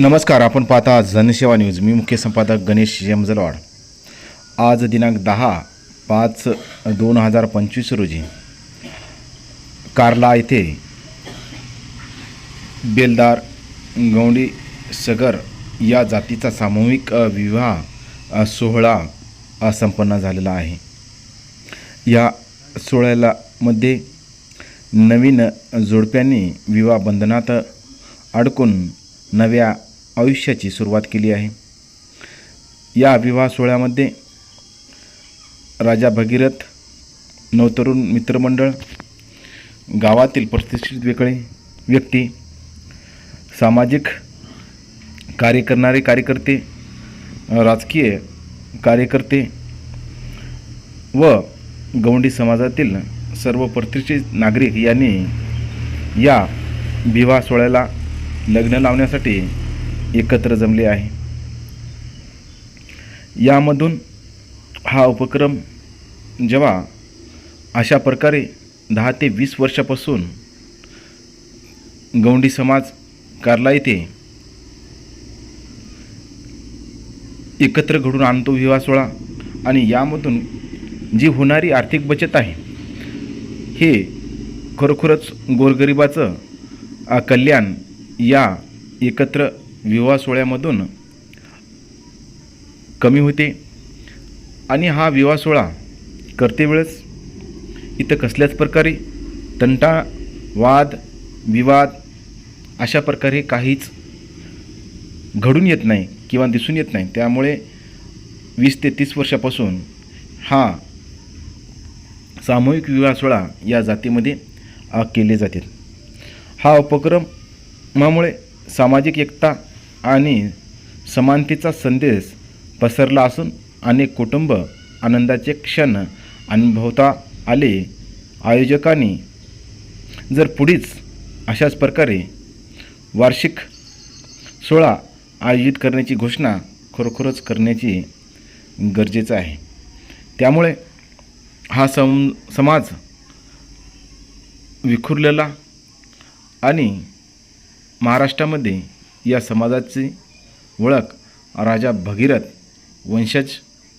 नमस्कार आपण पाहता जनसेवा न्यूज. मी मुख्य संपादक गणेश यमजलवाड. आज दिनांक दहा पाच दोन हजार पंचवीस रोजी कार्ला येथे बेलदार गौंडी सगर या जातीचा सामूहिक विवाह सोहळा संपन्न झालेला आहे. या सोहळ्याला मध्ये नवीन जोडप्यांनी विवाह बंधनात अडकून नव्या आयुष्याची सुरुवात केली आहे. या विवाह सोहळ्यामध्ये राजा भगीरथ नवतरुण मित्रमंडळ गावातील प्रतिष्ठित वेगळे व्यक्ती सामाजिक कार्य करणारे कार्यकर्ते राजकीय कार्यकर्ते व गौंडी समाजातील सर्व प्रतिष्ठित नागरिक यांनी या विवाह सोहळ्याला लग्न लावण्यासाठी एकत्र जमले आहे. यामधून हा उपक्रम जेव्हा अशा प्रकारे दहा ते वीस वर्षापासून गौंडी समाज कारला येथे एकत्र घडून आणतो विवाह सोहळा आणि यामधून जी होणारी आर्थिक बचत आहे हे खरोखरच गोरगरिबाचं कल्याण या एकत्र विवाह सोहळ्यामधून कमी होते. आणि हा विवाह सोहळा करते वेळेस इथं कसल्याच प्रकारे तंटा वाद विवाद अशा प्रकारे काहीच घडून येत नाही किंवा दिसून येत नाही. त्यामुळे वीस ते तीस वर्षापासून हा सामूहिक विवाह सोहळा या जातीमध्ये केले जाते. हा उपक्रमामुळे सामाजिक एकता आणि समानतेचा संदेश पसरला असून अनेक कुटुंब आनंदाचे क्षण अनुभवता आले. आयोजकांनी जर पुढीच अशाच प्रकारे वार्षिक सोहळा आयोजित करण्याची घोषणा खरोखरच करण्याची गरजेचं आहे. त्यामुळे हा सम समाज विखुरलेला आणि महाराष्ट्रामध्ये या समाजाची ओळख राजा भगीरथ वंशज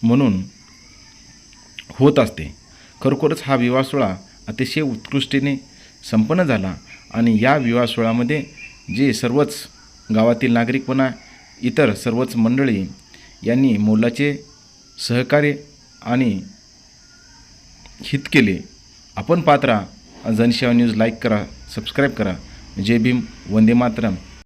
म्हणून होत असते. खरोखरच हा विवाह सोहळा अतिशय उत्कृष्टीने संपन्न झाला आणि या विवाह सोहळ्यामध्ये जे सर्वच गावातील नागरिक म्हणा इतर सर्वच मंडळी यांनी मोलाचे सहकार्य आणि हित केले. आपण पात्रा जनसेवा न्यूज लाईक करा सबस्क्राईब करा. जय भीम. वंदे मातरम.